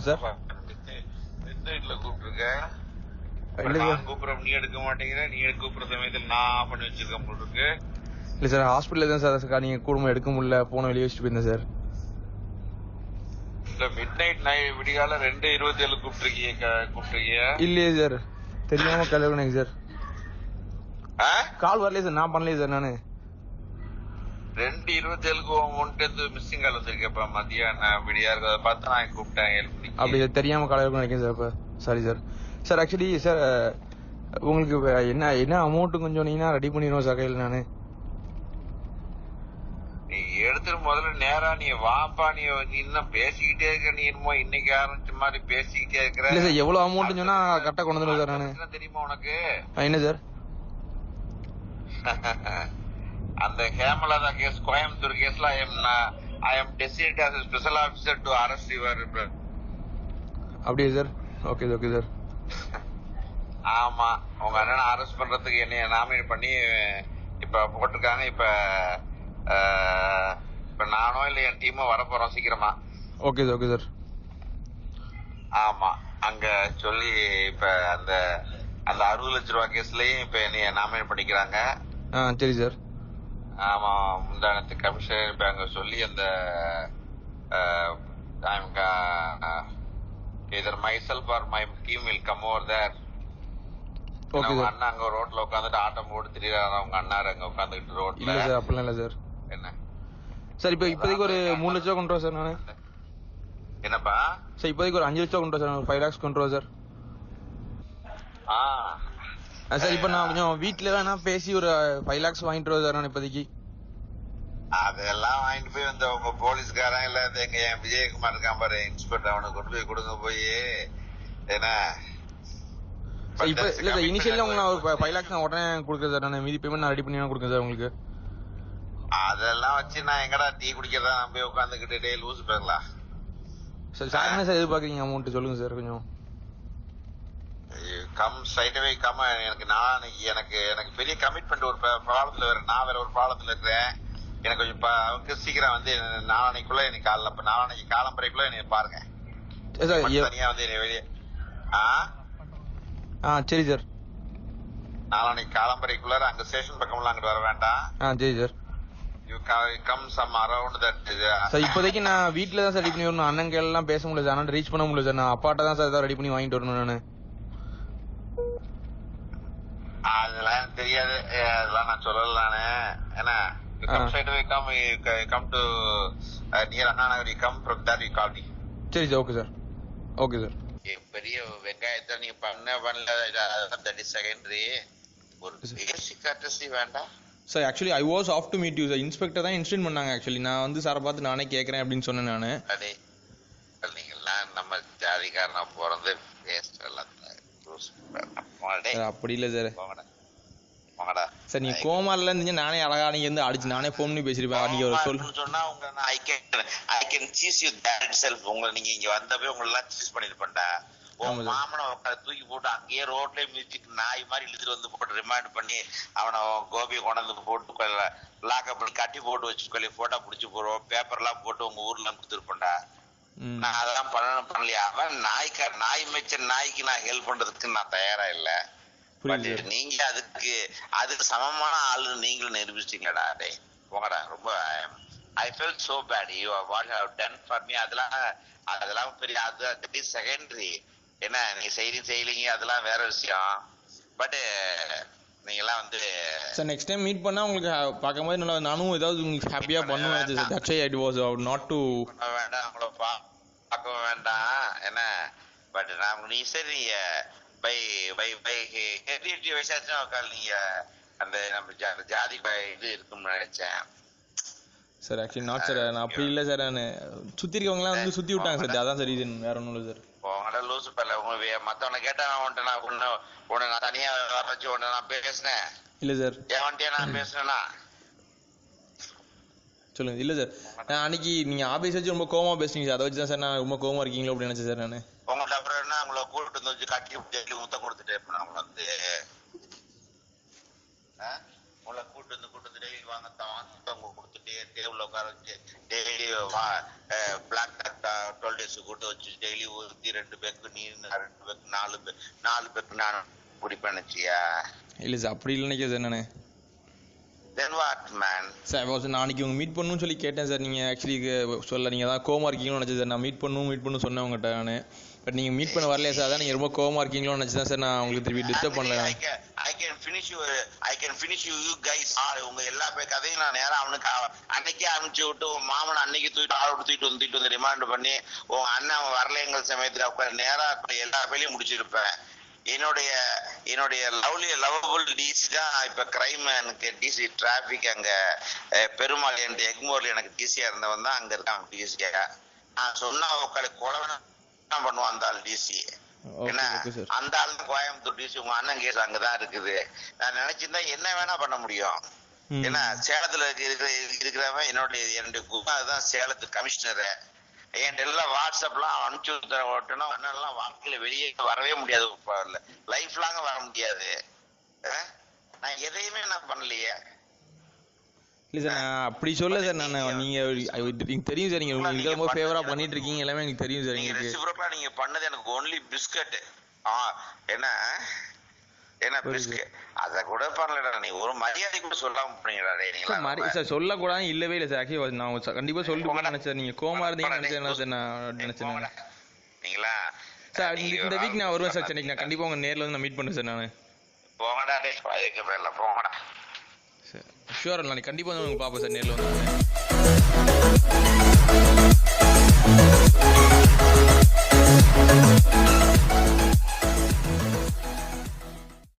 Sir. கூப்பிடுறோம் நீ எடுக்க மாட்டேங்கிற நீ எடுக்க கூப்பிடுற சமயத்தில் நான் பண்ணி வச்சிருக்கேன் போல இருக்கு. இல்ல சார் ஹாஸ்பிட்டல்ல தான் சார் நீங்க குடும்பம் எடுக்க முடியல போன வெளியே வச்சுட்டு போயிருந்தேன் சார். இல்ல மிட் நைட் நை விடிகால ரெண்டு இருபத்தி ஏழு கூப்பிட்டுருக்கீங்க கூப்பிட்டுருக்கீங்க இல்லையே சார். தெரியாம கல்யாணம் சார். ஆ? கால் வரலையே சார். நான் பண்ணலையே சார் நானு. ரெண்டு இருபத்தி ஏழுக்கு ஒன்ட்டு மிஸ்ஸிங் கால் வந்திருக்கப்பா மதியானம் விடியா இருக்கிறத பார்த்து நான் கூப்பிட்டேன். அப்படி தெரியாம கால் இருக்கும் நினைக்கிறேன் sir sorry sir sir actually sir உங்களுக்கு என்ன என்ன அமௌண்ட் கொஞ்சம் நீங்க ரெடி பண்ணிடுவோம் சார் கையில் நானு? நீ எடுத்துட்டு முதல்ல நேரா நீ வாப்பா நீ இன்னும் பேசிக்கிட்டே இருக்க நீ என்னமோ இன்னைக்கு ஆரம்பிச்ச மாதிரி பேசிக்கிட்டே இருக்கிற. இல்ல சார் எவ்வளவு அமௌண்ட் சொன்னா கரெக்டா கொண்டு வந்துடுவோம் சார் நானு. தெரியுமா உனக்கு? என்ன சார் அந்த ஹேமலதா கேஸ் கோயம்புத்தூர் கேஸ்ல I am I am decided a special officer to arrest your அப்படியே சார் ஓகே ஓகே சார் ஆமா. உங்க அண்ணனை அரெஸ்ட் பண்றதுக்கு என்னைய நாமினேட் பண்ணி இப்ப போட்டிருக்காங்க. இப்ப இப்ப நானோ இல்ல என் டீமும் வர போறோம் சீக்கிரமா. ஓகே சார் ஓகே சார் ஆமா. அங்க சொல்லி இப்ப அந்த அந்த அறுபது லட்ச ரூபா கேஸ்லயும் இப்ப என்னைய நாமினேட் பண்ணிக்கிறாங்க. ஆ சரி சார் ஆமா முந்தானத்து கமிஷன் இப்ப அங்க சொல்லி அந்த either myself or my team will come over there sir அண்ணா அங்க ரோட்ல உட்காந்துட்டு ஆட்டம் போட்டு திரியாரா உங்க அண்ணாரு அங்க உட்காந்துட்டு இல்ல ரோட்ல சார் அப்படிலாம் இல்ல சார் என்ன? சார் இப்போ இப்போதைக்கு ஒரு மூணு லட்ச ரூபா கொண்டு சார் நானு. என்னப்பா? சார் இப்போதைக்கு ஒரு அஞ்சு லட்ச ரூபா கொண்டு சார் ஃபைவ் லேக்ஸ் கொண்டு சார் ஆ, சார் இப்போ நான் கொஞ்சம் வீட்டில் வேணா பேசி ஒரு ஃபைவ் லேக்ஸ் வாங்கிட்டு நான் இப்போதைக்கு? அதெல்லாம் வாங்கிட்டு போய் இந்த உங்க போலீஸ்காரன் இல்ல எங்க என் விஜயகுமார் இருக்கான் பாரு இன்ஸ்பெக்டர் அவனுக்கு கொண்டு போய் கொடுங்க போய். என்ன இப்போ இல்ல சார் இனிஷியலி உங்களுக்கு ஒரு ஃபைவ் லேக்ஸ் நான் உடனே கொடுக்குறேன் சார் நான் மீதி பேமெண்ட் நான் ரெடி பண்ணி கொடுக்குறேன் சார் உங்களுக்கு. அதெல்லாம் வச்சு நான் எங்கடா டீ குடிக்கிறதா? நான் போய் உட்காந்துக்கிட்டு டே லூஸ் பேரலாம் சார் சார் என்ன சார் எதிர்பார்க்குறீங்க அமௌண்ட் சொல்லுங்க சார் கொஞ்சம். கம் ஸ்ட்ரைட் அவே கம் எனக்கு நான் எனக்கு எனக்கு பெரிய கமிட்மெண்ட் ஒரு ப்ராப்ளத்துல வேற நான் வேற ஒரு ப்ராப்ளத்துல இருக்கிறேன். எனக்கு கொஞ்சம் அவங்க சீக்கிரம் வந்து நாளானைக்குள்ள எனக்கு காலைல இப்ப நாளானைக்கு காலம்பரைக்குள்ள என்னை பாருங்க. சார் மட்டும் எ- தனியா வந்து என்னை வெளியே ஆ? ஆ சரி சார். நாளானைக்கு காலம்பரைக்குள்ள அங்க ஸ்டேஷன் பக்கம்லாம் அங்கிட்டு வர வேண்டாம். ஆ சரி சார். இப்போதைக்கு நான் வீட்டில் தான் சார் ரெடி பண்ணி வரணும். அண்ணன் எல்லாம் பேச முடியல சார். ஆனால் ரீச் பண்ண முடியல சார். நான் அப்பாட்ட தான் சார் ரெடி பண்ணி வாங்கிட்டு வரணும் நான். அதெல்லாம் தெரியாது. அதெல்லாம் நான் சொல்லல நானு என்ன. Come straight away come come to near Anna Nagar come from that you call me சரி sir okay sir okay sir பெரிய வெங்காயத்தை நீ பண்ண பண்ணல. தட் இஸ் செகண்டரி ஒரு பேசிக் கட்டசி வேண்டாம் sir actually I was off to meet you sir inspector தான் இன்ஸ்டன்ட் பண்ணாங்க ஆக்சுவலி நான் வந்து சாரை பார்த்து நானே கேட்குறேன் அப்படின்னு சொன்னேன் நான். அடே நீங்கெல்லாம் நம்ம ஜாதிக்காரனா பிறந்து வேஸ்ட் எல்லாம் லூசு. அம்மாடே, சார் அப்படி இல்லை சார். சார் நீ கோமாரில் இருந்தீங்க நானே அழகா நீங்க இருந்து அடிச்சு நானே ஃபோன் பண்ணி பேசியிருப்பேன் அன்னைக்கு ஒரு சொல் சொன்னா நான் I can- I can choose you that itself. உங்களை நீங்க இங்க வந்தப்பவே உங்களை எல்லாம் choose பண்ணிருப்பேன்டா. உன். மாமனை உட்கார தூக்கி போட்டு அங்கேயே ரோட்லயே மிதிச்சுட்டு நாய் மாதிரி இழுத்துட்டு வந்து போட்டு ரிமாண்ட் பண்ணி அவனை கோபியை கொண்டாந்து போட்டு லாக்அப் கட்டி போட்டு வச்சு சொல்லி போட்டோ பிடிச்சி போடுவோம் பேப்பர் எல்லாம் போட்டு உங்க ஊர்ல கொடுத்துருப்பேன்டா. நான் அதெல்லாம் பண்ணணும் பண்ணலையா அவன் நாய்க்கா நாய் மேய்ச்ச நாய்க்கு நான் ஹெல்ப் பண்றதுக்கு நான் தயாரா இல்ல நீங்க அதுக்கு அதுக்கு சமமான ஆளு நீங்களும் நிரூபிச்சிட்டீங்கடா டே போங்கடா ரொம்ப I fell so bad you what have done for me அதெல்லாம் அதெல்லாம் பெரிய அது செகண்டரி என்ன நீங்க செய்தி செய்யலீங்க அதெல்லாம் வேற விஷயம். பட் நீங்கெல்லாம் வந்து சார் நெக்ஸ்ட் டைம் மீட் பண்ணா உங்களுக்கு பார்க்கும்போது நல்லா நானும் ஏதாவது உங்களுக்கு ஹாப்பியா பண்ணுவேன் sir that's I was not to வேண்டாம் உங்களை பா- பார்க்கவும் வேண்டாம் என்ன? பட் நான் நீ சரி பை பை பை ஹெரிடிட்டி வயசாச்சும் உட்கால் நீங்க அந்த நம்ம ஜாதி இது இருக்கும்னு நினைச்சேன் சார் ஆக்சுவலி நாட் சார் நான் அப்படி இல்லை சார் நான் சுற்றி இருக்கவங்களாம் வந்து சுற்றி விட்டாங்க சார் அதான் சார் ரீசன் வேற ஒன்றும் இல்லை சார் உங்கள்ட்ட லூசு பல்ல உங்க மத்தவனை கேட்டா நான் உன்ட்ட நான் உன்னை உன்னை நான் தனியா வர வச்சு உன்னை நான் பேசினேன் இல்லை சார் எவன்ட்டே நான் பேசினேன்னா சொல்லுங்க இல்லை சார் நான் அன்னைக்கு நீங்கள் ஆஃபீஸ் வச்சு ரொம்ப கோவமா பேசுனீங்க சார் அதை வச்சு தான் சார் நான் ரொம்ப கோவமா இருக்கீங்களோ அப்படின்னு நினச்சேன் சார் நான் உங்கள்ட்ட அவங்கள கூப்பிட்டு வந்து வச்சு கட்டி பிடிச்சி முத்தம் கொடுத்துட்டு இப்போ நான் உங்களை வந்து உங்களை கூட்டு வந்து கூட்டு வந்து டெய்லி வாங்க தான் கொடுத்துட்டு டேபிள் உட்கார வச்சு டெய்லி பிளாக் டுவெல் டேஸ் கூட்டு கூட்ட வச்சு டெய்லி ஊத்தி ரெண்டு பேருக்கு நீ ரெண்டு பேருக்கு நாலு பேர் நாலு பேருக்கு நான் குடிப்பேன் நினைச்சியா இல்லை சார் அப்படி இல்லை நினைக்கிறேன் sir then what man sir sir நாளைக்கு உங்க மீட் பண்ணணும்னு சொல்லி கேட்டேன் சார் நீங்கள் ஆக்சுவலி சொல்ல நீங்கள் தான் கோமா இருக்கீங்களோ நினச்சேன் சார் நான் மீட் பண்ணணும் மீட் பண்ணணும் சொன்னேன் உங்கள்கிட்ட நான். பட் நீங்கள் மீட் பண்ண வரலையா சார் அதான் நீங்கள் ரொம்ப கோமா இருக்கீங்களோ நினச்சி தான் சார் நான் உங்களுக்கு திருப்பி டிஸ்டர்ப் பண்ணல. I can finish you I can finish you you guys உங்க எல்லா பேர் கதையும் நான் நேரா அவனுக்கு அவ- அன்னைக்கே அனுப்பிச்சு விட்டு உன் மாமன் அன்னைக்கு தூக்கிட்டு ஆள் தூக்கிட்டு வந்து தூக்கிட்டு வந்து ரிமாண்ட் பண்ணி உன் அண்ணன் வரலைங்கிற சமயத்துல உட்காந்து நேரா எல்லா பேரையும் முடிச்சிருப்பேன். என்னுடைய என்னுடைய லவ்லி லவபிள் டிசி தான் இப்ப கிரைம் எனக்கு டிசி டிராபிக் அங்க பெருமாள் என் எக்மோர்ல எனக்கு டிசியா இருந்தவன் தான் அங்க இருக்கான் டிசியா நான் சொன்னா உட்காந்து கொலை பண்ணுவான் அந்த ஆள் டிசி என்ன? அந்த ஆளு கோயம்புத்தூர் டிசி உங்க அண்ணன் கேஸ் அங்கதான் இருக்குது. நான் நினைச்சிருந்தா என்ன வேணா பண்ண முடியும். ஏன்னா சேலத்துல இருக்க- இருக்கிற இருக்கிறவன் என்னுடைய என்னுடைய அதுதான் சேலத்து கமிஷனரு என்கிட்ட எல்லாம் வாட்ஸ்அப்லாம் அனுப்பிச்சு விட்டுற ஓட்டுனா அண்ணன்லாம் வாழ்க்கையில வெளியே வரவே முடியாது லைஃப் லாங்க வர முடியாது? நான் எதையுமே நான் பண்ணலையே. இல்லை சார் நான் அப்படி சொல்ல சார் நான். நீங்கள் எனக்கு தெரியும் சார் நீங்கள் உங்களுக்கு ரொம்ப ஃபேவராக பண்ணிட்டு இருக்கீங்க எல்லாமே எனக்கு தெரியும் சார் நீங்க எங்களுக்கு ரெசிப்ரோக்கா நீங்க பண்ணது எனக்கு ஒன்லி பிஸ்கட் ஆ என்ன? என்ன புரியுது. பிஸ்கட் அத கூட பண்ணலடா நீ ஒரு மரியாதை கூட சொல்லாம போனீங்கடா டேய் சார் நீங்களா மறை சார் சொல்லக்கூடாது இல்லவே இல்லை சார் ஆக்சுவலி நான் கண்டிப்பா சொல்லிட்டு நினைச்சேன். நீங்க கோமா இருந்தீங்கன்னு நினைச்சேன் நான் நினைச்சேன். நீங்களா? சார் இந்த- வீக் நான் வருவேன் சார் சென்னைக்கு நான் கண்டிப்பா உங்க நேர்ல வந்து நான் மீட் பண்ணுறேன் சார் நான். போங்கடா டேய் அதுக்கு பேர்ல போங்கடா. சார் ஷூர் நான் கண்டிப்பா வந்து உங்களுக்கு பார்ப்பேன் சார் நேர்ல வந்து.